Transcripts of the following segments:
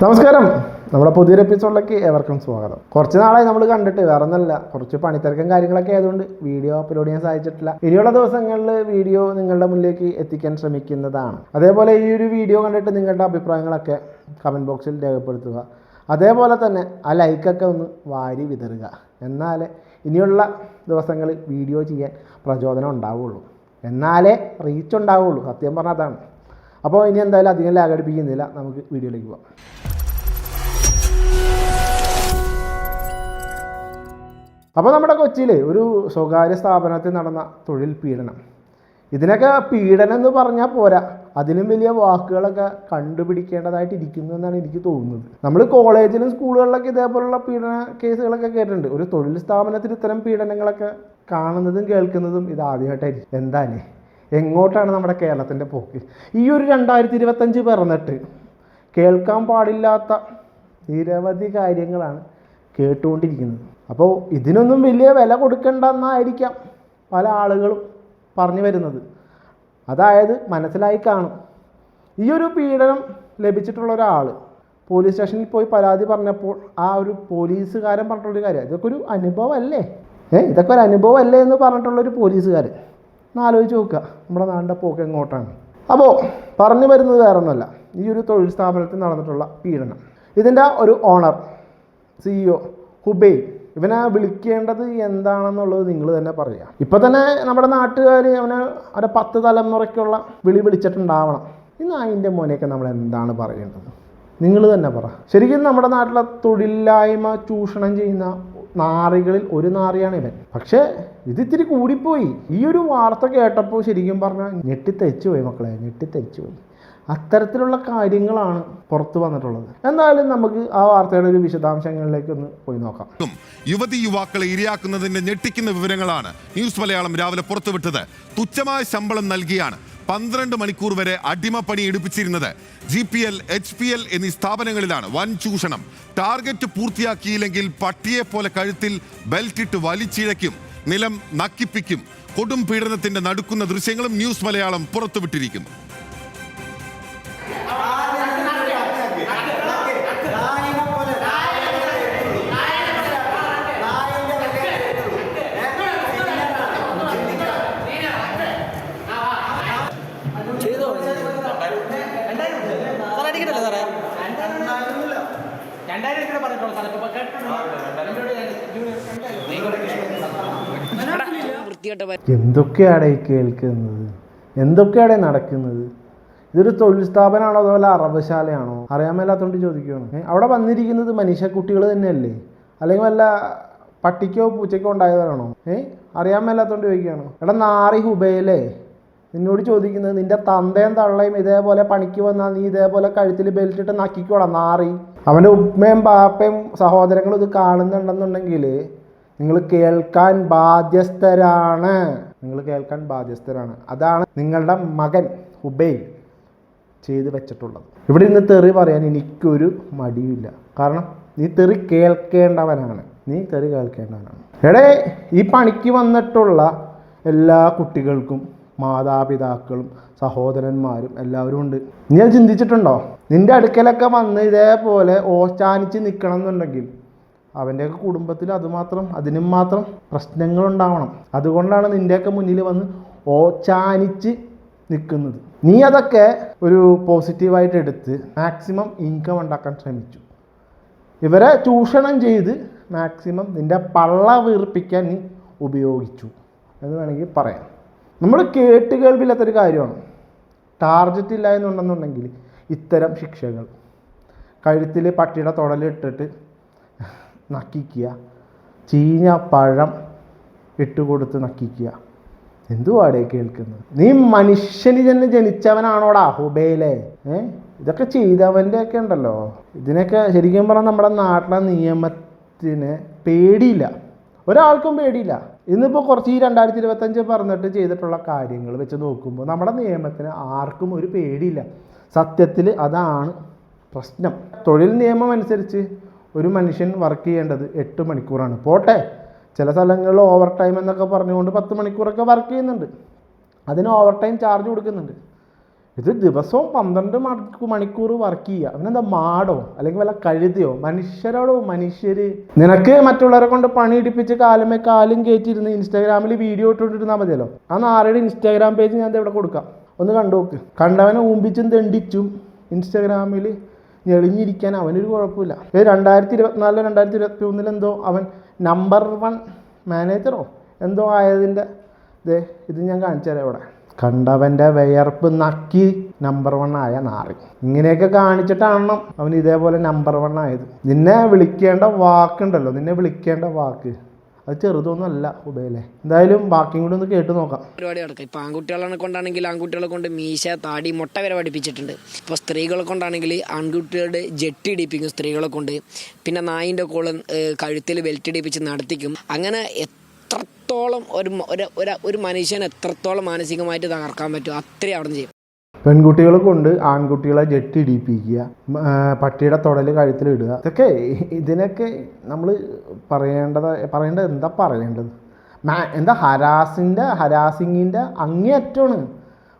നമസ്കാരം. നമ്മുടെ പുതിയൊരു എപ്പിസോഡിലേക്ക് ഏവർക്കും സ്വാഗതം. കുറച്ച് നാളായി നമ്മൾ കണ്ടിട്ട് വേറെ ഒന്നല്ല കുറച്ച് പണിത്തിരക്കും കാര്യങ്ങളൊക്കെ ആയതുകൊണ്ട് വീഡിയോ അപ്ലോഡ് ചെയ്യാൻ സാധിച്ചിട്ടില്ല. ഇനിയുള്ള ദിവസങ്ങളിൽ വീഡിയോ നിങ്ങളുടെ മുന്നിലേക്ക് എത്തിക്കാൻ ശ്രമിക്കുന്നതാണ്. അതേപോലെ ഈ ഒരു വീഡിയോ കണ്ടിട്ട് നിങ്ങളുടെ അഭിപ്രായങ്ങളൊക്കെ കമന്റ് ബോക്സിൽ രേഖപ്പെടുത്തുക. അതേപോലെ തന്നെ ആ ലൈക്കൊക്കെ ഒന്ന് വാരി വിതറുക. എന്നാൽ ഇനിയുള്ള ദിവസങ്ങളിൽ വീഡിയോ ചെയ്യാൻ പ്രചോദനം ഉണ്ടാവുള്ളൂ. എന്നാലേ റീച്ച് ഉണ്ടാവുള്ളൂ. സത്യം പറഞ്ഞാൽ അതാണ്. അപ്പോൾ ഇനി എന്തായാലും അധികം ലാഗടിപ്പിക്കുന്നില്ല നമുക്ക് വീഡിയോയിലേക്ക് പോകാം അപ്പോൾ നമ്മുടെ കൊച്ചിയിൽ ഒരു സ്വകാര്യ സ്ഥാപനത്തിൽ നടന്ന തൊഴിൽ പീഡനം. ഇതിനൊക്കെ പീഡനം എന്ന് പറഞ്ഞാൽ പോരാ. അതിലും വലിയ വാക്കുകളൊക്കെ കണ്ടുപിടിക്കേണ്ടതായിട്ട് ഇരിക്കുന്നു എന്നാണ് എനിക്ക് തോന്നുന്നത്. നമ്മൾ കോളേജിലും സ്കൂളുകളിലൊക്കെ ഇതേപോലുള്ള പീഡന കേസുകളൊക്കെ കേട്ടിട്ടുണ്ട്. ഒരു തൊഴിൽ സ്ഥാപനത്തിൽ ഇത്തരം പീഡനങ്ങളൊക്കെ കാണുന്നതും കേൾക്കുന്നതും ഇത് ആദ്യമായിട്ടായിരിക്കും. എന്തായാലും എങ്ങോട്ടാണ് നമ്മുടെ കേരളത്തിന്റെ പോക്ക്? ഈ ഒരു രണ്ടായിരത്തി ഇരുപത്തഞ്ച് പിറന്നിട്ട് കേൾക്കാൻ പാടില്ലാത്ത നിരവധി കാര്യങ്ങളാണ് കേട്ടുകൊണ്ടിരിക്കുന്നത്. അപ്പോൾ ഇതിനൊന്നും വലിയ വില കൊടുക്കേണ്ടെന്നായിരിക്കാം പല ആളുകളും പറഞ്ഞു വരുന്നത്. അതായത് മനസ്സിലായി കാണും. ഈ ഒരു പീഡനം ലഭിച്ചിട്ടുള്ള ഒരാൾ പോലീസ് സ്റ്റേഷനിൽ പോയി പരാതി പറഞ്ഞപ്പോൾ ആ ഒരു പോലീസുകാരൻ പറഞ്ഞിട്ടുള്ളൊരു കാര്യം ഇതൊക്കെ ഒരു അനുഭവമല്ലേ? ഏ ഇതൊക്കെ ഒരു അനുഭവമല്ലേ എന്ന് പറഞ്ഞിട്ടുള്ളൊരു പോലീസുകാരൻ. ഒന്ന് ആലോചിച്ച് നോക്കുക. നമ്മുടെ നാടിന്റെ പോക്ക് എങ്ങോട്ടാണ്? അപ്പോൾ പറഞ്ഞു വരുന്നത് വേറെ ഒന്നുമല്ല ഈ ഒരു തൊഴിൽ സ്ഥാപനത്തിൽ നടന്നിട്ടുള്ള പീഡനം. ഇതിന്റെ ഒരു ഓണർ സിഇഒ ഹുബൈൽ ഇവനെ വിളിക്കേണ്ടത് എന്താണെന്നുള്ളത് നിങ്ങൾ തന്നെ പറയുക. ഇപ്പം തന്നെ നമ്മുടെ നാട്ടുകാർ അവനെ അവരെ പത്ത് തലമുറയ്ക്കുള്ള വിളി വിളിച്ചിട്ടുണ്ടാവണം. ഇന്ന് അതിന്റെ മോനെയൊക്കെ നമ്മൾ എന്താണ് പറയേണ്ടത്? നിങ്ങൾ തന്നെ പറ. ശരിക്കും നമ്മുടെ നാട്ടിലെ തൊഴിലില്ലായ്മ ചൂഷണം ചെയ്യുന്ന നാറികളിൽ ഒരു നാറിയാണ് ഇവൻ. പക്ഷേ ഇത് ഇത്തിരി കൂടിപ്പോയി. ഈ ഒരു വാർത്ത കേട്ടപ്പോൾ ശരിക്കും പറഞ്ഞാൽ ഞെട്ടിത്തെച്ചു പോയി മക്കളെ ഞെട്ടിത്തെച്ചു പോയി. അത്തരത്തിലുള്ള കാര്യങ്ങളാണ് പുറത്തു വന്നിട്ടുള്ളത്. എന്തായാലും നമുക്ക് ആ വാർത്തയുടെ ഒരു വിശദാംശങ്ങളിലേക്ക് ഒന്ന് പോയി നോക്കാം. യുവതി യുവാക്കളെ ഇരയാക്കുന്നതിന്റെ ഞെട്ടിക്കുന്ന വിവരങ്ങളാണ് ന്യൂസ് മലയാളം രാവിലെ പുറത്തുവിട്ടത്. തുച്ഛമായ ശമ്പളം നൽകിയാണ്. പന്ത്രണ്ട് മണിക്കൂർ വരെ അടിമപ്പണി എടുപ്പിച്ചിരുന്നത്. G P L H P L എന്നീ സ്ഥാപനങ്ങളിലാണ് വൻ ചൂഷണം. ടാർഗറ്റ് പൂർത്തിയാക്കിയില്ലെങ്കിൽ പട്ടിയെ പോലെ കഴുത്തിൽ ബെൽറ്റിട്ട് വലിച്ചിഴയ്ക്കും നിലം നക്കിപ്പിക്കും കൊടും പീഡനത്തിന്റെ നടുക്കുന്ന ദൃശ്യങ്ങളും ന്യൂസ് മലയാളം പുറത്തുവിട്ടിരിക്കുന്നു ചെയ്തോ സാറേ അടിക്കട്ടല്ലേ സാറേ രണ്ടായിരം രൂപ പറഞ്ഞിട്ടുള്ളൂ സാറേ ഇപ്പൊ വൃത്തികെട്ട എന്തൊക്കെയാണ് ഈ കേൾക്കുന്നത്? എന്തൊക്കെയാണ് നടക്കുന്നത്? ഇതൊരു തൊഴിൽ സ്ഥാപനമാണോ അതുപോലെ അറബശാലയാണോ അറിയാൻ മേലാത്തോണ്ട് ചോദിക്കുകയാണ് അവിടെ വന്നിരിക്കുന്നത് മനുഷ്യക്കുട്ടികൾ തന്നെയല്ലേ? അല്ലെങ്കിൽ വല്ല പട്ടിക്കോ പൂച്ചയ്ക്കോ ഉണ്ടായതാണോ ഏ അറിയാൻ മേലാത്തോണ്ട് ചോദിക്കുകയാണ് എടാ നാറി ഹുബയിലേ നിന്നോട് ചോദിക്കുന്നത് നിന്റെ തന്തയും തള്ളയും ഇതേപോലെ പണിക്ക് വന്നാൽ നീ ഇതേപോലെ കഴുത്തിൽ ബെൽറ്റ് ഇട്ട് നക്കിക്കോടാ നാറി. അവന്റെ ഉമ്മയും ബാപ്പയും സഹോദരങ്ങളും ഇത് കാണുന്നുണ്ടെന്നുണ്ടെങ്കിൽ നിങ്ങൾ കേൾക്കാൻ ബാധ്യസ്ഥരാണ്. നിങ്ങൾ കേൾക്കാൻ ബാധ്യസ്ഥരാണ്. അതാണ് നിങ്ങളുടെ മകൻ ഹുബൈൽ ചെയ്തു വെച്ചിട്ടുള്ളത്. ഇവിടെ ഇന്ന് തെറി പറയാൻ എനിക്കൊരു മടിയില്ല കാരണം നീ തെറി കേൾക്കേണ്ടവനാണ്. നീ തെറി കേൾക്കേണ്ടവനാണ്. എടേ ഈ പണിക്ക് വന്നിട്ടുള്ള എല്ലാ കുട്ടികൾക്കും മാതാപിതാക്കളും സഹോദരന്മാരും എല്ലാവരും ഉണ്ട്. നീ അത് ചിന്തിച്ചിട്ടുണ്ടോ? നിന്റെ അടുക്കലൊക്കെ വന്ന് ഇതേപോലെ ഓശാനിച്ച് നിൽക്കണം എന്നുണ്ടെങ്കിൽ അവന്റെയൊക്കെ കുടുംബത്തിൽ അതുമാത്രം അതിനും മാത്രം പ്രശ്നങ്ങളുണ്ടാവണം. അതുകൊണ്ടാണ് നിന്റെയൊക്കെ മുന്നിൽ വന്ന് ഓച്ചാനിച്ച് നിൽക്കുന്നത് നീ അതൊക്കെ ഒരു പോസിറ്റീവായിട്ട് എടുത്ത് മാക്സിമം ഇൻകം ഉണ്ടാക്കാൻ ശ്രമിച്ചു. ഇവരെ ചൂഷണം ചെയ്ത് മാക്സിമം നിന്റെ പള്ള വീർപ്പിക്കാൻ നീ ഉപയോഗിച്ചു എന്ന് വേണമെങ്കിൽ പറയാം. നമ്മൾ കേട്ട് കേൾവില്ലാത്തൊരു കാര്യമാണ്. ടാർജറ്റ് ഇല്ല എന്നുണ്ടെന്നുണ്ടെങ്കിൽ ഇത്തരം ശിക്ഷകൾ. കഴുത്തിൽ പട്ടിയുടെ തുടലിട്ടിട്ട് നക്കിക്കുക. ചീഞ്ഞ പഴം ഇട്ടുകൊടുത്ത് നക്കിക്കുക. എന്തുവാടേ കേൾക്കുന്നത്? നീ മനുഷ്യന് തന്നെ ജനിച്ചവനാണോടാ ഹുബയിലെ? ഏ? ഇതൊക്കെ ചെയ്തവന്റെ ഒക്കെ ഉണ്ടല്ലോ. ഇതിനൊക്കെ ശരിക്കും പറഞ്ഞാൽ നമ്മുടെ നാട്ടിലെ നിയമത്തിന് പേടിയില്ല. ഒരാൾക്കും പേടിയില്ല. ഇന്നിപ്പോൾ കുറച്ച് ഈ രണ്ടായിരത്തി ഇരുപത്തഞ്ച് പറഞ്ഞിട്ട് ചെയ്തിട്ടുള്ള കാര്യങ്ങൾ വെച്ച് നോക്കുമ്പോൾ നമ്മുടെ നിയമത്തിന് ആർക്കും ഒരു പേടിയില്ല. സത്യത്തിൽ അതാണ് പ്രശ്നം. തൊഴിൽ നിയമം അനുസരിച്ച് ഒരു മനുഷ്യൻ വർക്ക് ചെയ്യേണ്ടത് എട്ട് മണിക്കൂറാണ്. പോട്ടെ ചില സ്ഥലങ്ങളിൽ ഓവർ ടൈം എന്നൊക്കെ പറഞ്ഞുകൊണ്ട് പത്ത് മണിക്കൂറൊക്കെ വർക്ക് ചെയ്യുന്നുണ്ട്. അതിന് ഓവർ ടൈം ചാർജ് കൊടുക്കുന്നുണ്ട്. ഇത് ദിവസവും പന്ത്രണ്ട് മണിക്കൂർ മണിക്കൂർ വർക്ക് ചെയ്യുക. അവനെന്താ മാടോ? അല്ലെങ്കിൽ വല്ല കഴുതിയോ? മനുഷ്യരോടോ? മനുഷ്യർ നിനക്ക് മറ്റുള്ളവരെ കൊണ്ട് പണിയിടിപ്പിച്ച് കാലുമേ കാലും കയറ്റിയിരുന്ന് ഇൻസ്റ്റാഗ്രാമിൽ വീഡിയോ ഇട്ടുകൊണ്ടിരുന്നാൽ മതിയല്ലോ. ആ നാരയുടെ ഇൻസ്റ്റാഗ്രാം പേജ് ഞാൻ ഇവിടെ കൊടുക്കാം. ഒന്ന് കണ്ടു നോക്ക് കണ്ടവനെ ഊമ്പിച്ചും തെണ്ടിച്ചും ഇൻസ്റ്റാഗ്രാമിൽ ഞെളിഞ്ഞിരിക്കാൻ അവനൊരു കുഴപ്പമില്ല. ഇത് രണ്ടായിരത്തി ഇരുപത്തിനാലിലോ രണ്ടായിരത്തി ഇരുപത്തി മൂന്നിലെന്തോ എന്തോ അവൻ നമ്പർ വൺ മാനേജറോ എന്തോ ആയതിന്റെ ഇതേ ഇത് ഞാൻ കാണിച്ചു ഇവിടെ. കണ്ടവന്റെ വിയർപ്പ് നക്കി നമ്പർ വൺ ആയ നാറി. ഇങ്ങനെയൊക്കെ കാണിച്ചിട്ടാണ് അവൻ ഇതേപോലെ നമ്പർ വൺ ആയത്. നിന്നെ വിളിക്കേണ്ട വാക്കുണ്ടല്ലോ നിന്നെ വിളിക്കേണ്ട വാക്ക്. അത് ചെറുതൊന്നുമല്ല ഉബൈലെ. എന്തായാലും ബാക്കിയും കൂടി ഒന്ന് കേട്ട് നോക്കാം. പരിപാടി നടക്കുക ഇപ്പൊ ആൺകുട്ടികളെ കൊണ്ടാണെങ്കിൽ ആൺകുട്ടികളെ കൊണ്ട് മീശ താടി മുട്ട വരെ പഠിപ്പിച്ചിട്ടുണ്ട്. ഇപ്പോൾ സ്ത്രീകളെ കൊണ്ടാണെങ്കിൽ ആൺകുട്ടികളുടെ ജെട്ടി ഇടിപ്പിക്കും സ്ത്രീകളെ കൊണ്ട്. പിന്നെ നായിന്റെ കോൾ കഴുത്തിൽ ബെൽറ്റ് ഇടിപ്പിച്ച് നടത്തിക്കും. അങ്ങനെ എത്രത്തോളം ഒരു ഒരു- ഒരു- മനുഷ്യനെ എത്രത്തോളം മാനസികമായിട്ട് തകർക്കാൻ പറ്റും അത്രയും അവിടെ ചെയ്യും. പെൺകുട്ടികളെ കൊണ്ട് ആൺകുട്ടികളെ ജെട്ടി ഇടിപ്പിക്കുക പട്ടിയുടെ തൊടൽ കഴുത്തിലിടുക ഇതൊക്കെ ഇതിനൊക്കെ നമ്മൾ പറയേണ്ടത് പറയേണ്ടത് എന്താ പറയേണ്ടത്? മാ എന്താ ഹരാസിന്റെ ഹരാസിങ്ങിന്റെ അങ്ങേയറ്റമാണ്.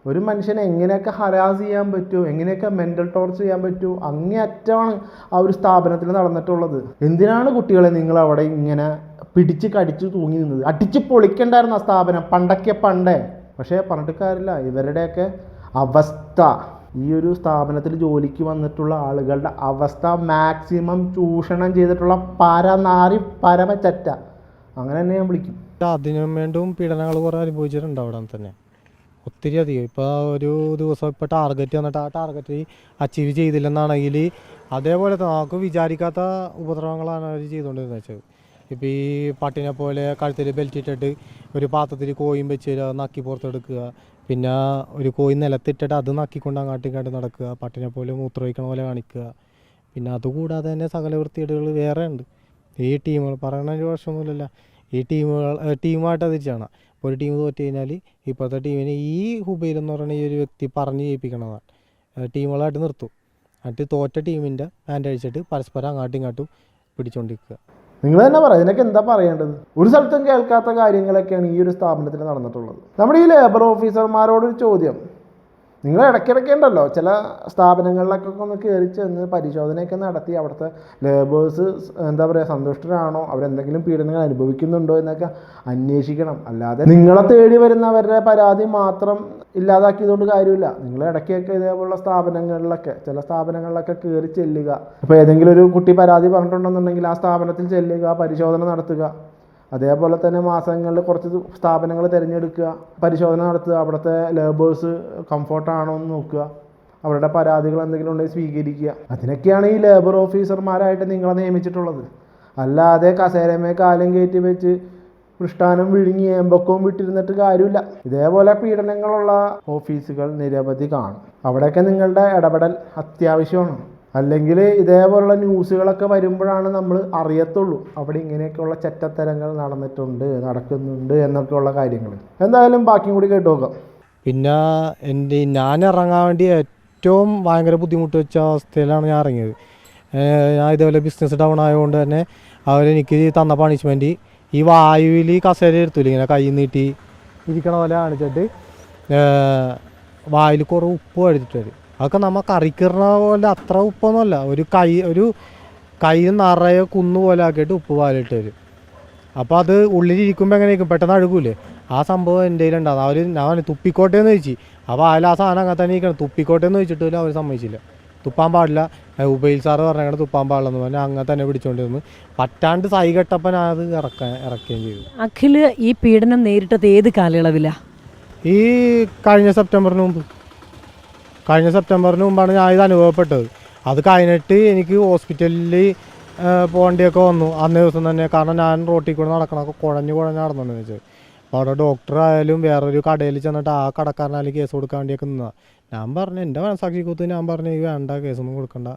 ഒരു മനുഷ്യനെ എങ്ങനെയൊക്കെ ഹരാസ് ചെയ്യാൻ പറ്റുമോ എങ്ങനെയൊക്കെ മെന്റൽ ടോർച്ചർ ചെയ്യാൻ പറ്റുമോ അങ്ങേയറ്റമാണ് ആ ഒരു സ്ഥാപനത്തിൽ നടന്നിട്ടുള്ളത്. എന്തിനാണ് കുട്ടികളെ നിങ്ങൾ അവിടെ ഇങ്ങനെ പിടിച്ച് കടിച്ച് തൂങ്ങി നിന്നത്? അടിച്ച് പൊളിക്കണ്ടായിരുന്നു ആ സ്ഥാപനം പണ്ടൊക്കെ പണ്ടേ. പക്ഷേ പറഞ്ഞിട്ട് കാര്യമില്ല. ഇവരുടെയൊക്കെ അവസ്ഥ. ഈ ഒരു സ്ഥാപനത്തിൽ ജോലിക്ക് വന്നിട്ടുള്ള ആളുകളുടെ അവസ്ഥ മാക്സിമം ചൂഷണം ചെയ്തിട്ടുള്ള പരനാറി പരമച്ചറ്റ. അങ്ങനെ തന്നെ ഞാൻ വിളിക്കും. അതിനും വേണ്ടും പീഡനങ്ങൾ കുറേ അനുഭവിച്ചിട്ടുണ്ട് അവിടെ തന്നെ. ഒത്തിരി അധികം. ഇപ്പോൾ ഒരു ദിവസം ഇപ്പോൾ ടാർഗറ്റ് വന്നിട്ട് ആ ടാർഗറ്റ് അച്ചീവ് ചെയ്തില്ലെന്നാണെങ്കിൽ അതേപോലെ നമുക്ക് വിചാരിക്കാത്ത ഉപദ്രവങ്ങളാണ് അവർ ചെയ്തുകൊണ്ടിരുന്നത് വെച്ചത്. ഇപ്പോൾ ഈ പട്ടിനെ പോലെ കഴുത്തിൽ ബെൽറ്റ് ഇട്ടിട്ട് ഒരു പാത്രത്തിൽ കോയും വെച്ച് നക്കി പുറത്തെടുക്കുക പിന്നെ ഒരു കോയി നിലത്തിട്ടിട്ട് അത് നക്കിക്കൊണ്ട് അങ്ങാട്ടും ഇങ്ങോട്ട് നടക്കുക. പട്ടിനെ പോലെ മൂത്രമൊഴിക്കണ പോലെ കാണിക്കുക. പിന്നെ അതുകൂടാതെ തന്നെ സകല വൃത്തികേടുകൾ വേറെ ഉണ്ട്. ഈ ടീമുകൾ പറയണ ഒരു വർഷമൊന്നുമില്ലല്ല ഈ ടീമുകൾ ടീമായിട്ട് തിരിച്ചാണ് ഇപ്പോൾ ഒരു ടീം തോറ്റു കഴിഞ്ഞാൽ ഇപ്പോഴത്തെ ടീമിനെ ഈ ഹുബൈൽ എന്ന് പറയുന്ന ഈ ഒരു വ്യക്തി പറഞ്ഞ് ജയിപ്പിക്കണതാണ്. ടീമുകളായിട്ട് നിർത്തും. എന്നിട്ട് തോറ്റ ടീമിന്റെ പാന്റ് അഴിച്ചിട്ട് പരസ്പരം അങ്ങോട്ടും ഇങ്ങോട്ടും പിടിച്ചോണ്ടിരിക്കുക. നിങ്ങൾ തന്നെ പറയാം ഇതിനൊക്കെ എന്താ പറയേണ്ടത്? ഒരു സ്ഥലത്തും കേൾക്കാത്ത കാര്യങ്ങളൊക്കെയാണ് ഈ ഒരു സ്ഥാപനത്തിൽ നടന്നിട്ടുള്ളത്. നമ്മുടെ ഈ ലേബർ ഓഫീസർമാരോടൊരു ചോദ്യം നിങ്ങൾ ഇടയ്ക്കിടയ്ക്ക് ഉണ്ടല്ലോ ചില സ്ഥാപനങ്ങളിലൊക്കെ ഒന്ന് കയറി ചെന്ന് പരിശോധനയൊക്കെ നടത്തി അവിടുത്തെ ലേബേഴ്സ് എന്താ പറയുക സന്തുഷ്ടരാണോ? അവരെന്തെങ്കിലും പീഡനങ്ങൾ അനുഭവിക്കുന്നുണ്ടോ എന്നൊക്കെ അന്വേഷിക്കണം. അല്ലാതെ നിങ്ങളെ തേടി വരുന്നവരുടെ പരാതി മാത്രം ഇല്ലാതാക്കിയതുകൊണ്ട് കാര്യമില്ല. നിങ്ങൾ ഇടയ്ക്കൊക്കെ ഇതേപോലുള്ള സ്ഥാപനങ്ങളിലൊക്കെ ചില സ്ഥാപനങ്ങളിലൊക്കെ കയറി ചെല്ലുക. ഇപ്പോൾ ഏതെങ്കിലും ഒരു കുട്ടി പരാതി പറഞ്ഞിട്ടുണ്ടെന്നുണ്ടെങ്കിൽ ആ സ്ഥാപനത്തിൽ ചെല്ലുക പരിശോധന നടത്തുക. അതേപോലെ തന്നെ മാസങ്ങളിൽ കുറച്ച് സ്ഥാപനങ്ങൾ തിരഞ്ഞെടുക്കുക പരിശോധന നടത്തുക അവിടുത്തെ ലേബേഴ്സ് കംഫോർട്ടാണോ എന്ന് നോക്കുക അവരുടെ പരാതികൾ എന്തെങ്കിലും ഉണ്ടെങ്കിൽ സ്വീകരിക്കുക. അതിനൊക്കെയാണ് ഈ ലേബർ ഓഫീസർമാരായിട്ട് നിങ്ങളെ നിയമിച്ചിട്ടുള്ളത്. അല്ലാതെ കസേരമേ കാലം കയറ്റി വെച്ച് മൃഷ്ടാനം വിഴുങ്ങി ഏമ്പക്കവും വിട്ടിരുന്നിട്ട് കാര്യമില്ല. ഇതേപോലെ പീഡനങ്ങളുള്ള ഓഫീസുകൾ നിരവധി കാണും. അവിടെയൊക്കെ നിങ്ങളുടെ ഇടപെടൽ അത്യാവശ്യമാണ്. അല്ലെങ്കിൽ ഇതേപോലുള്ള ന്യൂസുകളൊക്കെ വരുമ്പോഴാണ് നമ്മൾ അറിയത്തുള്ളൂ. അവിടെ ഇങ്ങനെയൊക്കെയുള്ള ചെറ്റത്തരങ്ങൾ നടന്നിട്ടുണ്ട് നടക്കുന്നുണ്ട് എന്നൊക്കെയുള്ള കാര്യങ്ങൾ. എന്തായാലും ബാക്കിയും കൂടി കേട്ട് നോക്കാം. പിന്നെ എന്റെ ഞാൻ ഇറങ്ങാൻ വേണ്ടി ഏറ്റവും ഭയങ്കര ബുദ്ധിമുട്ട് വെച്ച അവസ്ഥയിലാണ് ഞാൻ ഇറങ്ങിയത്. ഞാൻ ഇതേപോലെ ബിസിനസ് ഡൗൺ ആയതുകൊണ്ട് തന്നെ അവരെനിക്ക് തന്ന പണിഷ്മെന്റ് ഈ വായുവിൽ കസേര എടുത്തില്ല ഇങ്ങനെ കൈ നീട്ടി ഇരിക്കണ പോലെ കാണിച്ചിട്ട് വായിൽ കുറേ ഉപ്പ് എടുത്തിട്ട് അതൊക്കെ നമുക്ക് കറിക്കിറണ പോലെ അത്ര ഉപ്പൊന്നുമല്ല. ഒരു കൈ ഒരു കൈ നിറയെ കുന്നു പോലെ ആക്കിയിട്ട് ഉപ്പ് പാലിട്ട് വരും അപ്പോൾ അത് ഉള്ളിലിരിക്കുമ്പോൾ എങ്ങനെ ഇരിക്കും പെട്ടെന്ന് അഴുകൂലേ? ആ സംഭവം എന്റെ കയ്യിലുണ്ടാകും അവർ ഞാൻ തുപ്പിക്കോട്ടെ എന്ന് ചോദിച്ചു. അപ്പോൾ അതിൽ ആ സാധനം അങ്ങനെ തന്നെ ഇരിക്കണം. തുപ്പിക്കോട്ടെ എന്ന് ചോദിച്ചിട്ട് പോലും അവർ സമ്മതിച്ചില്ല. തുപ്പാൻ പാടില്ല. ഉബൈൽ സാറ് പറഞ്ഞാൽ തുപ്പാൻ പാടില്ലെന്ന് പറഞ്ഞാൽ അങ്ങനെ തന്നെ പിടിച്ചോണ്ടിരുന്നു. പറ്റാണ്ട് സൈ കെട്ടപ്പോൾ ഞാൻ അത് ഇറക്കാൻ ഇറക്കുകയും ചെയ്തു. അഖിൽ ഈ പീഡനം നേരിട്ടത് ഏത് കാലയളവിലാണ് ഈ കഴിഞ്ഞ സെപ്റ്റംബറിന് മുമ്പ്. കഴിഞ്ഞ സെപ്റ്റംബറിന് മുമ്പാണ് ഞാൻ ഇത് അനുഭവപ്പെട്ടത്. അത് കഴിഞ്ഞിട്ട് എനിക്ക് ഹോസ്പിറ്റലിൽ പോകേണ്ടിയൊക്കെ വന്നു. അന്നേ ദിവസം തന്നെ. കാരണം ഞാൻ റോട്ടിൽ കൂടെ നടക്കണമൊക്കെ കുഴഞ്ഞു കുഴഞ്ഞ് നടന്നെന്ന് വെച്ചാൽ അപ്പോൾ അവിടെ ഡോക്ടർ ആയാലും വേറൊരു കടയിൽ ചെന്നിട്ട് ആ കടക്കാരനായാലും കേസ് കൊടുക്കാൻ വേണ്ടിയൊക്കെ നിന്നാ ഞാൻ പറഞ്ഞു എന്റെ മനസ്സാക്ഷി കൂത്ത് ഞാൻ പറഞ്ഞു "ഈ വേണ്ട കേസൊന്നും കൊടുക്കണ്ട.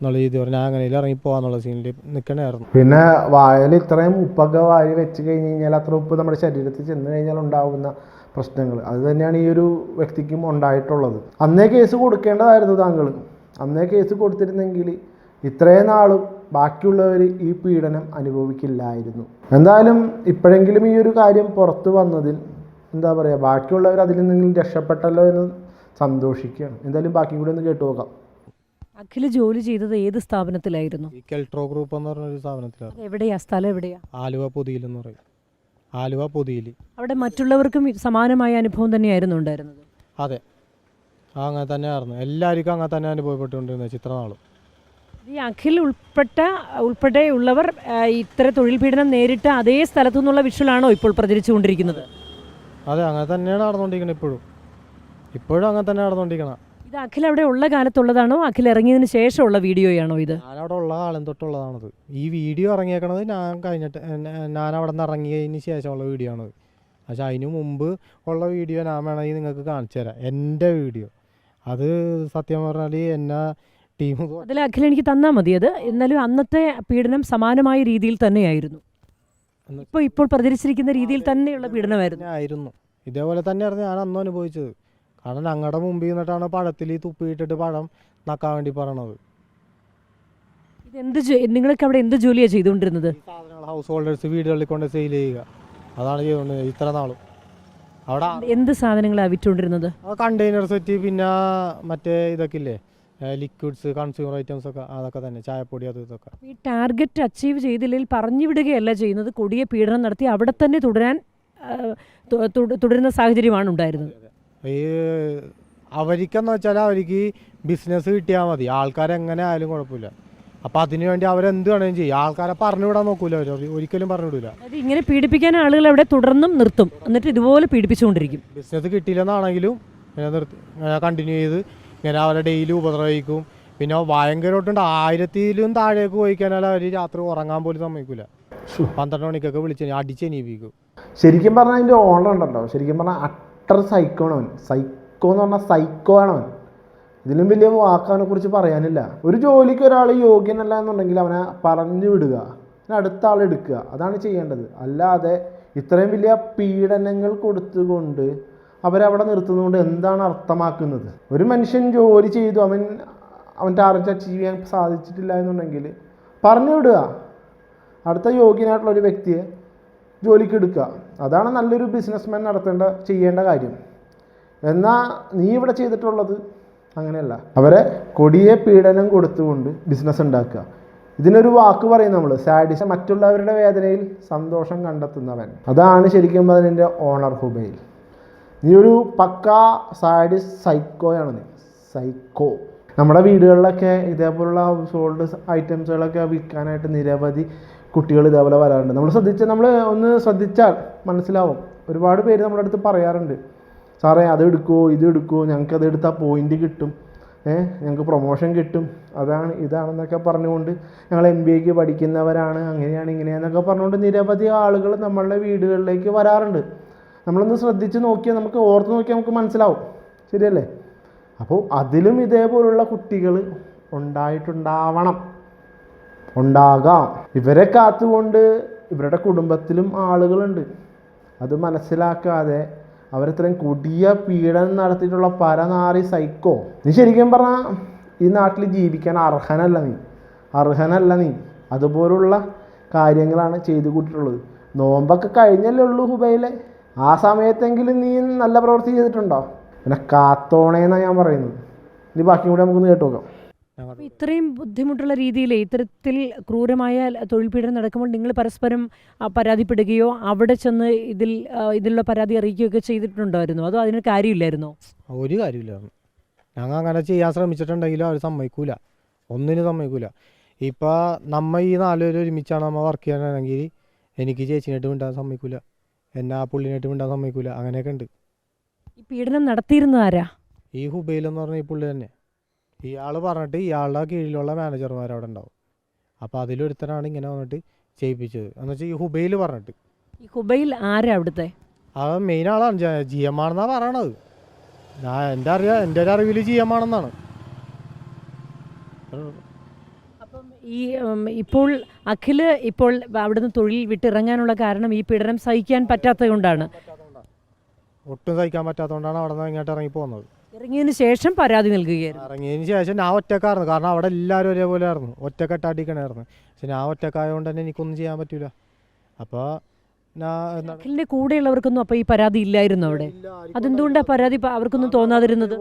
എന്നുള്ള രീതി പറഞ്ഞു. ഞാൻ അങ്ങനെ ഇറങ്ങി പോകാന്നുള്ള സീനിൽ നിൽക്കണമായിരുന്നു പിന്നെ വായിൽ ഇത്രയും ഉപ്പൊക്കെ വാരി വെച്ച് കഴിഞ്ഞ് കഴിഞ്ഞാൽ അത്ര ഉപ്പ് നമ്മുടെ ശരീരത്തിൽ ചെന്ന് കഴിഞ്ഞാൽ ഉണ്ടാകുന്ന പ്രശ്നങ്ങൾ. അത് തന്നെയാണ് ഈ ഒരു വ്യക്തിക്കും ഉണ്ടായിട്ടുള്ളത്. അന്നേ കേസ് കൊടുക്കേണ്ടതായിരുന്നു താങ്കൾ. അന്നേ കേസ് കൊടുത്തിരുന്നെങ്കിൽ ഇത്രയും നാളും ബാക്കിയുള്ളവർ ഈ പീഡനം അനുഭവിക്കില്ലായിരുന്നു. എന്തായാലും ഇപ്പോഴെങ്കിലും ഈ ഒരു കാര്യം പുറത്തു വന്നതിൽ എന്താ പറയുക ബാക്കിയുള്ളവർ അതിൽ നിന്നെങ്കിലും രക്ഷപ്പെട്ടല്ലോ എന്ന് സന്തോഷിക്കുകയാണ്. എന്തായാലും ബാക്കി കൂടി ഒന്ന് കേട്ടു നോക്കാം. അഖിൽ ജോലി ചെയ്തത് ഏത് സ്ഥാപനത്തിലായിരുന്നു? ഈ കെൽട്രോ ഗ്രൂപ്പ് എന്ന് പറഞ്ഞൊരു സ്ഥാപനത്തിലാണ് എവിടെയാ? സ്ഥലം എവിടെയാ? ആലുവ പൊതിയിൽ എന്ന് പറയും. ആലുവ പൊതിയിൽ അവിടെ മറ്റുള്ളവർക്കും സമാനമായ അനുഭവം തന്നെയായിരുന്നു ഉണ്ടായിരുന്നത്. അതെ. അങ്ങനെ തന്നെയായിരുന്നു. എല്ലാവർക്കും അങ്ങനെ തന്നെ അനുഭവപ്പെട്ടുകൊണ്ടിരുന്നത് ചിത്രനാളും. ഈ അഖിൽ ഉൾപ്പെട്ട ഉൾപ്പെടെയുള്ളവർ ഇത്ര തൊഴിൽ പീഡനം നേരിട്ട് അതേ സ്ഥലത്തു നിന്നുള്ള വിഷ്വലാണോ ഇപ്പോൾ പ്രചരിച്ചുകൊണ്ടിരിക്കുന്നത്? അതെ അങ്ങനെ തന്നെയാണ് നടന്നുകൊണ്ടിരിക്കുന്നത് ഇപ്പോഴും. ഇപ്പോഴും അങ്ങനെ തന്നെ നടന്നുകൊണ്ടിരിക്കണം. ഇത് അഖിൽ അവിടെ ഉള്ള കാലത്തുള്ളതാണോ? അഖിൽ ഇറങ്ങിയതിന് ശേഷമുള്ള വീഡിയോയാണോ ഇത്? ഞാനവിടെ ഉള്ള കാലം തൊട്ടുള്ളതാണത്. ഈ വീഡിയോ ഇറങ്ങിയേക്കണത് ഞാൻ കഴിഞ്ഞിട്ട് ഞാൻ അവിടെ നിന്ന് ഇറങ്ങിയതിന് ശേഷമുള്ള വീഡിയോ ആണത്. പക്ഷെ അതിന് മുമ്പ് ഉള്ള വീഡിയോ ഞാൻ വേണമെങ്കിൽ നിങ്ങൾക്ക് കാണിച്ചു തരാം. എന്റെ വീഡിയോ. അത് സത്യം പറഞ്ഞാൽ എന്നെ ടീം അതിൽ അഖിൽ എനിക്ക് തന്നാൽ മതി. അത് എന്നാലും അന്നത്തെ പീഡനം സമാനമായ രീതിയിൽ തന്നെയായിരുന്നു. ഇപ്പോൾ ഇപ്പോൾ പ്രചരിച്ചിരിക്കുന്ന രീതിയിൽ തന്നെയുള്ള പീഡനമായിരുന്നു. ആയിരുന്നു ഇതേപോലെ തന്നെയായിരുന്നു ഞാൻ അന്നും അനുഭവിച്ചത്. കാരണം ഞങ്ങളുടെ മുമ്പിൽ നിന്നിട്ടാണ് പഴത്തിൽ തുപ്പിയിട്ടിട്ട് പഴം നക്കാൻ വേണ്ടി പറയണത്. എന്ത് നിങ്ങൾക്ക് അവിടെ എന്ത് ജോലിയാണ് ചെയ്തുകൊണ്ടിരുന്നത്? സാധനങ്ങൾ ഹൗസ് ഹോൾഡേഴ്സ് വീടുകളിൽ കൊണ്ട് സെയിൽ ചെയ്യുക. അതാണ് ചെയ്തുകൊണ്ടിരുന്നത് ഇത്ര നാളും. അവിടെ എന്ത് സാധനങ്ങളാണ് വിറ്റുകൊണ്ടിരുന്നത്? കണ്ടെയ്നർ സെറ്റ് പിന്നെ മറ്റേ ഇതൊക്കെ ഇല്ലേ? ലിക്വിഡ്സ് കൺസ്യൂമർ ഐറ്റംസ് ഒക്കെ അതൊക്കെ തന്നെ ചായപ്പൊടി അത് ഇതൊക്കെ. ഈ ടാർഗറ്റ് അച്ചീവ് ചെയ്തില്ലെങ്കിൽ പറഞ്ഞു വിടുകയല്ല ചെയ്യുന്നത്. കൊടിയ പീഡനം നടത്തി അവിടെ തന്നെ തുടരാൻ തുടരുന്ന സാഹചര്യമാണ് ഉണ്ടായിരുന്നത്. ഈ അവർക്കെന്ന് വെച്ചാൽ അവർക്ക് ബിസിനസ് കിട്ടിയാൽ മതി. ആൾക്കാരെങ്ങനെ ആയാലും കുഴപ്പമില്ല. അപ്പം അതിനുവേണ്ടി അവരെന്ത് വേണമെങ്കിലും ചെയ്യും. ആൾക്കാരെ പറഞ്ഞു വിടാൻ നോക്കൂല അവർ ഒരിക്കലും പറഞ്ഞു വിടില്ല അതായത് ഇങ്ങനെ പീഡിപ്പിക്കാൻ ആളുകൾ അവിടെ തുടർന്നും നിർത്തും. എന്നിട്ട് ഇതുപോലെ പീഡിപ്പിച്ചുകൊണ്ടിരിക്കും. ബിസിനസ് കിട്ടിയില്ലെന്നാണെങ്കിലും ഇങ്ങനെ നിർത്തി ഇങ്ങനെ കണ്ടിന്യൂ ചെയ്ത് ഇങ്ങനെ അവരെ ഡെയിലി ഉപദ്രവിക്കും. പിന്നെ ഭയങ്കരമായിട്ടുണ്ട് ആയിരത്തിലും താഴേക്ക് പോയി കഴിഞ്ഞാൽ അവർ രാത്രി ഉറങ്ങാൻ പോലും സമ്മതിക്കില്ല പന്ത്രണ്ട് മണിക്കൊക്കെ വിളിച്ച് അടിച്ചു ശരിക്കും പറഞ്ഞാൽ അതിന്റെ ഓണർ ഉണ്ടല്ലോ. ശരിക്കും പറഞ്ഞാൽ അട്ടർ സൈക്കോ ആണ് അവൻ? സൈക്കോ എന്ന് പറഞ്ഞാൽ സൈക്കോ ആണ് അവൻ. ഇതിലും വലിയ വാക്ക് കുറിച്ച് പറയാനില്ല. ഒരു ജോലിക്ക് ഒരാൾ യോഗ്യനല്ല എന്നുണ്ടെങ്കിൽ അവനെ പറഞ്ഞു വിടുക. അടുത്ത ആൾ എടുക്കുക. അതാണ് ചെയ്യേണ്ടത്. അല്ലാതെ ഇത്രയും വലിയ പീഡനങ്ങൾ കൊടുത്തുകൊണ്ട് അവരവിടെ നിർത്തുന്നതുകൊണ്ട് എന്താണ് അർത്ഥമാക്കുന്നത്? ഒരു മനുഷ്യൻ ജോലി ചെയ്തു അവൻ അവൻ ടാർഗറ്റ് അച്ചീവ് ചെയ്യാൻ സാധിച്ചിട്ടില്ല എന്നുണ്ടെങ്കിൽ പറഞ്ഞു വിടുക. അടുത്ത യോഗ്യനായിട്ടുള്ള ഒരു വ്യക്തിയെ ജോലിക്ക് എടുക്കുക. അതാണ് നല്ലൊരു ബിസിനസ്മാൻ നടത്തേണ്ട ചെയ്യേണ്ട കാര്യം. എന്നാൽ നീ ഇവിടെ ചെയ്തിട്ടുള്ളത്? അങ്ങനെയല്ല. അവരെ കൊടിയ പീഡനം കൊടുത്തുകൊണ്ട് ബിസിനസ് ഉണ്ടാക്കുക. ഇതിനൊരു വാക്ക് പറയും നമ്മൾ സാഡിസ് മറ്റുള്ളവരുടെ വേദനയിൽ സന്തോഷം കണ്ടെത്തുന്നവൻ. അതാണ് ശരിക്കും അതിന്റെ ഓണർ ഹുബൈൽ. നീ ഒരു പക്ക സാഡിസ് സൈക്കോയാണ് നീ. സൈക്കോ നമ്മുടെ വീടുകളിലൊക്കെ ഇതേപോലുള്ള ഹൗസ് ഹോൾഡ് ഐറ്റംസുകളൊക്കെ വിൽക്കാനായിട്ട് നിരവധി കുട്ടികൾ ഇതേപോലെ വരാറുണ്ട്. നമ്മൾ ശ്രദ്ധിച്ച നമ്മൾ ഒന്ന് ശ്രദ്ധിച്ചാൽ മനസ്സിലാവും. ഒരുപാട് പേര് നമ്മുടെ അടുത്ത് പറയാറുണ്ട്. സാറേ അത് എടുക്കുമോ ഇത് എടുക്കുമോ ഞങ്ങൾക്ക് അത് എടുത്താൽ പോയിന്റ് കിട്ടും. ഏഹ് ഞങ്ങൾക്ക് പ്രൊമോഷൻ കിട്ടും. അതാണ് ഇതാണെന്നൊക്കെ പറഞ്ഞുകൊണ്ട് ഞങ്ങൾ എം ബി എക്ക് പഠിക്കുന്നവരാണ്. അങ്ങനെയാണ് ഇങ്ങനെയാന്നൊക്കെ പറഞ്ഞുകൊണ്ട് നിരവധി ആളുകൾ നമ്മളുടെ വീടുകളിലേക്ക് വരാറുണ്ട്. നമ്മളൊന്ന് ശ്രദ്ധിച്ച് നോക്കിയാൽ നമുക്ക് ഓർത്ത് നോക്കിയാൽ നമുക്ക് മനസ്സിലാവും. ശരിയല്ലേ? അപ്പോൾ അതിലും ഇതേപോലുള്ള കുട്ടികൾ ഉണ്ടായിട്ടുണ്ടാവണം. ഉണ്ടാകാം. ഇവരെ കാത്തുകൊണ്ട് ഇവരുടെ കുടുംബത്തിലും ആളുകളുണ്ട്. അത് മനസ്സിലാക്കാതെ അവരിത്രയും കൊടിയ പീഡനം നടത്തിയിട്ടുള്ള പരനാറി സൈക്കോ നീ ശരിക്കും പറഞ്ഞാൽ ഈ നാട്ടിൽ ജീവിക്കാൻ അർഹനല്ല നീ. അർഹനല്ല നീ. അതുപോലുള്ള കാര്യങ്ങളാണ് ചെയ്തു കൂട്ടിയിട്ടുള്ളത്. നോമ്പൊക്കെ കഴിഞ്ഞല്ലേ ഉള്ളൂ ഹുബൈലെ. ആ സമയത്തെങ്കിലും നീ നല്ല പ്രവൃത്തി ചെയ്തിട്ടുണ്ടോ? പിന്നെ കാത്തോണേന്നാണ് ഞാൻ പറയുന്നത്. ഇനി ബാക്കി കൂടെ നമുക്കൊന്ന് കേട്ടു നോക്കാം ഇത്രയും ബുദ്ധിമുട്ടുള്ള രീതിയിൽ ഇത്തരത്തിൽ ക്രൂരമായ തൊഴിൽ പീഡനം നടക്കുമ്പോൾ നിങ്ങൾ പരസ്പരം പരാതിപ്പെടുകയോ അവിടെ ചെന്ന് ഇതിൽ ഇതിലുള്ള പരാതി അറിയിക്കുകയൊക്കെ ചെയ്തിട്ടുണ്ടായിരുന്നു. അതോ അതിന് കാര്യമില്ലായിരുന്നോ? ഒരു കാര്യമില്ലായിരുന്നു ഞങ്ങൾ അങ്ങനെ ചെയ്യാൻ ശ്രമിച്ചിട്ടുണ്ടെങ്കിലും അവർ സമ്മതിക്കൂല. ഒന്നിനും സമ്മതിക്കൂല. ഇപ്പോൾ നമ്മ ഈ നാലുപേരും ഒരുമിച്ചാണ് നമ്മൾ വർക്ക് ചെയ്യാനാണെങ്കിൽ എനിക്ക് ചേച്ചിനായിട്ട് മിണ്ടാൻ സമ്മതിക്കൂല. എന്നെ ആ പുള്ളിനായിട്ട് മിണ്ടാൻ സമ്മതിക്കൂല. അങ്ങനെയൊക്കെ ഉണ്ട്. ഈ പീഡനം നടത്തിയിരുന്നത് ആരാ? ഈ ഹുബൈൽ എന്ന് പറഞ്ഞ ഈ പുള്ളി തന്നെ. ഇയാൾ പറഞ്ഞിട്ട് ഇയാളുടെ കീഴിലുള്ള മാനേജർമാർ അവിടെ ഉണ്ടാവും. അപ്പോൾ അതിലൊരുത്തനാണ് ഇങ്ങനെ വന്നിട്ട് ചെയ്യിപ്പിച്ചത്. എന്ന് വെച്ചാൽ ഈ ഹുബൈൽ പറഞ്ഞിട്ട്. ഈ ഹുബൈൽ ആരാ അവിടുത്തെ? അത് മെയിൻ ആളാണ്. ജ- ജി എം ആണെന്നാണ് പറയണത്. ഞാൻ എന്റെ അറിയാം എന്റെ ഒരു അറിവിൽ ജി എം ആണെന്നാണ്. അപ്പം ഈ ഉം, ഇപ്പോൾ അഖിൽ ഇപ്പോൾ അവിടുന്ന് തൊഴിൽ വിട്ടിറങ്ങാനുള്ള കാരണം ഈ പീഡനം സഹിക്കാൻ പറ്റാത്തത് കൊണ്ടാണ് ഒട്ടും സഹിക്കാൻ പറ്റാത്തതുകൊണ്ടാണ് അവിടെ നിന്ന് ഇങ്ങോട്ട് ഇറങ്ങി പോകുന്നത് ഇറങ്ങിയതിന് ശേഷം പരാതി നൽകുകയായിരുന്നു. ഇറങ്ങിയതിന് ശേഷം ഞാൻ ഒറ്റക്കായിരുന്നു. കാരണം അവിടെ എല്ലാവരും ഒരേപോലെ ആയിരുന്നു ഒറ്റക്കെട്ടാട്ടിക്കണായിരുന്നു പക്ഷെ ഞാൻ ഒറ്റക്കായതുകൊണ്ട് തന്നെ എനിക്കൊന്നും ചെയ്യാൻ പറ്റൂല. അപ്പോൾ അഖിലിന്റെ കൂടെയുള്ളവർക്കൊന്നും അപ്പൊ ഈ പരാതി ഇല്ലായിരുന്നു അവിടെ? അതെന്തുകൊണ്ടാ പരാതി അവർക്കൊന്നും തോന്നാതിരുന്നത്?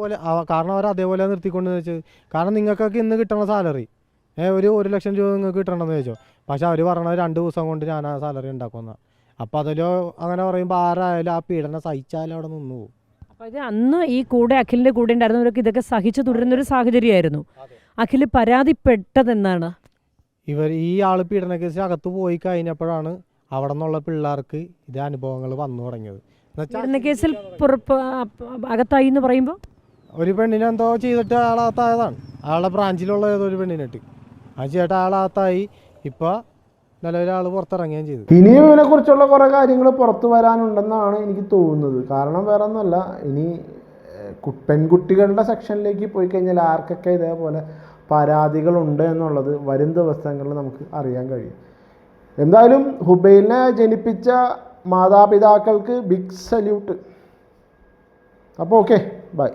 കാരണം അവർ അതേപോലെ നിർത്തിക്കൊണ്ട് വെച്ചത്. കാരണം നിങ്ങൾക്കൊക്കെ ഇന്ന് കിട്ടണ സാലറി. ഏഹ് ഒരു ഒരു ലക്ഷം രൂപ നിങ്ങൾക്ക് കിട്ടണമെന്ന് ചോദിച്ചോ? പക്ഷെ അവർ പറഞ്ഞത് രണ്ട് ദിവസം കൊണ്ട് ഞാൻ ആ സാലറി ഉണ്ടാക്കുന്ന അപ്പോൾ അതിലോ അങ്ങനെ പറയുമ്പോൾ ആരായാലും ആ പീഡനം സഹിച്ചാലും അവിടെ നിന്ന് പോകും അപ്പൊ ഇത് അന്ന് ഈ കൂടെ അഖിലിന്റെ കൂടെ ഉണ്ടായിരുന്നവരൊക്കെ ഇതൊക്കെ സഹിച്ചു തുടരുന്ന ഒരു സാഹചര്യമായിരുന്നു. അഖിൽ പരാതിപ്പെട്ടതെന്നാണ്? ഇവർ ഈ ആൾ പീഡന കേസിൽ അകത്ത് പോയി കഴിഞ്ഞപ്പോഴാണ് അവിടെ നിന്നുള്ള പിള്ളേർക്ക് ഇത് അനുഭവങ്ങൾ വന്നു തുടങ്ങിയത്. കേസിൽ അകത്തായി എന്ന് പറയുമ്പോൾ ഒരു പെണ്ണിനെ എന്തോ ചെയ്തിട്ട് അയാളകത്തായതാണ്. അയാളുടെ ബ്രാഞ്ചിലുള്ള ഏതോ ഒരു പെണ്ണിനിട്ട് ആ ചേട്ടാ അയാളകത്തായി. ഇപ്പോൾ നിലവിൽ ആൾ പുറത്തിറങ്ങുകയും ചെയ്തു. ഇനിയും ഇതിനെക്കുറിച്ചുള്ള കുറേ കാര്യങ്ങൾ പുറത്തു വരാനുണ്ടെന്നാണ് എനിക്ക് തോന്നുന്നത്. കാരണം വേറെ ഒന്നുമല്ല ഇനി പെൺകുട്ടികളുടെ സെക്ഷനിലേക്ക് പോയി കഴിഞ്ഞാൽ ആർക്കൊക്കെ ഇതേപോലെ പരാതികളുണ്ട് എന്നുള്ളത് വരും ദിവസങ്ങളിൽ നമുക്ക് അറിയാൻ കഴിയും. എന്തായാലും ഹുബൈലിനെ ജനിപ്പിച്ച മാതാപിതാക്കൾക്ക് ബിഗ് സല്യൂട്ട്. അപ്പോൾ ഓക്കെ ബൈ.